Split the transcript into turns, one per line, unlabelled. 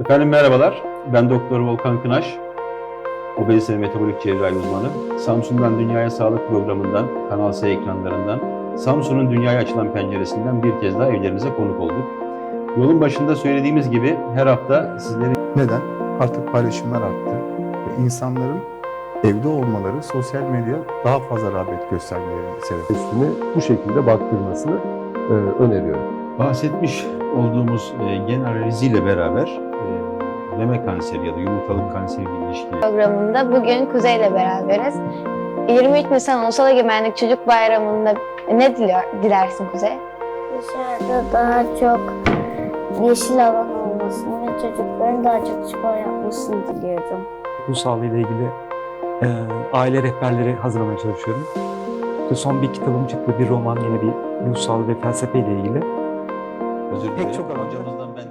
Efendim merhabalar. Ben Doktor Volkan Kınaş. Obezite ve metabolik cerrahi uzmanı. Samsun'dan Dünyaya Sağlık programından, Kanal S ekranlarından, Samsun'un dünyaya açılan penceresinden bir kez daha evlerinize konuk olduk. Yolun başında söylediğimiz gibi her hafta sizleri
Neden? Artık paylaşımlar arttı. Ve insanların evde olmaları sosyal medya daha fazla rağbet göstermelerine sebep.
üstüne bu şekilde baktırmasını e, öneriyorum.
bahsetmiş olduğumuz e, gen analiziyle beraber meme kanseri ya da yumurtalık kanseriyle ilişkili
programında bugün Kuzey ile beraberiz. 23 Nisan Ulusal Egemenlik Çocuk Bayramı'nda ne diliyor, dilersin Kuzey?
Dışarıda daha çok yeşil alan olmasını ve çocukların daha çok spor yapmasını diliyorum.
ruh sağlığı ile ilgili e, aile rehberleri hazırlamaya çalışıyorum. İşte son bir kitabım çıktı, bir roman yine bir ruh sağlığı ve felsefe ile ilgili.
özür
Pek
dilerim.
çok alanda.
Hocamızdan ben